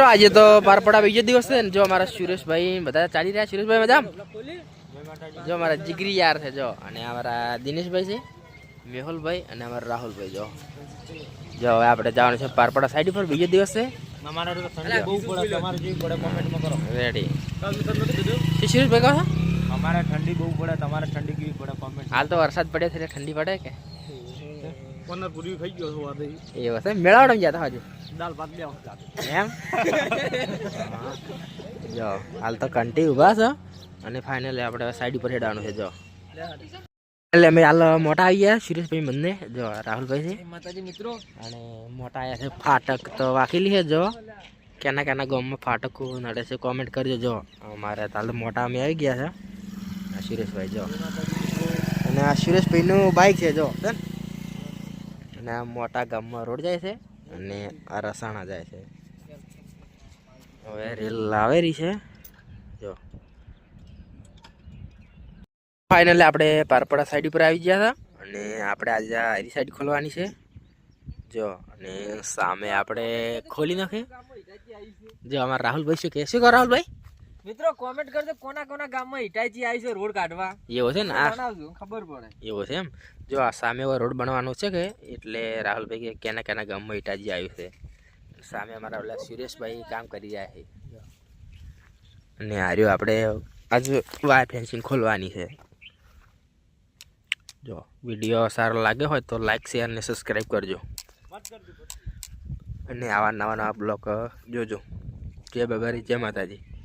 આજે તો બારપડા બીજો દિવસ છે ને. જો અમારા સુરેશભાઈ બધા ચાલી રહ્યા. સુરેશભાઈ બધા જો અમારા જીગરી યાર છે જો. અને અમારા દિનેશભાઈ છે મેહુલભાઈ અને અમારા રાહુલભાઈ જો. જો હવે આપણે જવાનું છે પારપડા સાઈડ પર બીજો દિવસ છે. પડે પડે રેડી સુરેશભાઈ કહો અમારે ઠંડી બહુ પડે. તમારે ઠંડી કેવી પડે કોમેન્ટ હાલ તો વરસાદ પડે છે ઠંડી પડે કે? પનર પૂરી ખાઈ ગયો છું વાદે. એવું છે. મેળાવડમ જતા હજુ? દાલ ભાત બે એમ? જો હાલ તો કંટી ઊભા છે. અને ફાઇનલી આપણે સાઈડ ઉપર હેડવાનું છે જો. એટલે અમે હાલ મોટા આવી ગયા સુરેશભાઈ બંને જો રાહુલભાઈ છે. માતાજી મિત્રો. અને મોટા આવ્યા છે ફાટક તો વાકેલી છે જો. કેના કેના ગામમાં ફાટક નડે છે કોમેન્ટ કરજો જો. અમારે હાલ તો મોટા અમે આવી ગયા છે. સુરેશભાઈ જો. અને આ સુરેશભાઈનું બાઇક છે જો? અને આ મોટા ગામમાં રોડ જાય છે અને આ રસાણા જાય છે. હવે રેલ લાવેરી છે. જો. ફાઇનલી આપણે પારપડા સાઈડ ઉપર આવી ગયા હતા અને આપણે આજે આ એરી સાઈડ ખોલવાની છે. જો, અને સામે આપણે ખોલી નાખીએ. જો, અમારા રાહુલભાઈ શું કહે? શું કહો રાહુલભાઈ? મિત્રો કોમેન્ટ કરજો કોના કોના ગામમાં હિટાઈજી આવી છે રોડ કાઢવા. એવો છે ને? આ ખબર પડે. એવો છે એમ? જો આ સામે રોડ બનવાનો છે કે એટલે રાહુલભાઈ કે કેના કેના ગામમાં ઇટાજી આવ્યું છે. સામે અમારા ઓલા સુરેશભાઈ કામ કરી રહ્યા છે. અને હાર્યો આપણે આજ વાય ફેન્સિંગ ખોલવાની છે. જો વીડિયો સારો લાગ્યો હોય તો લાઈક શેર અને સબસ્ક્રાઈબ કરજો. અને આવા નવા નવા બ્લોક જોજો. જય બાબારી જય માતાજી.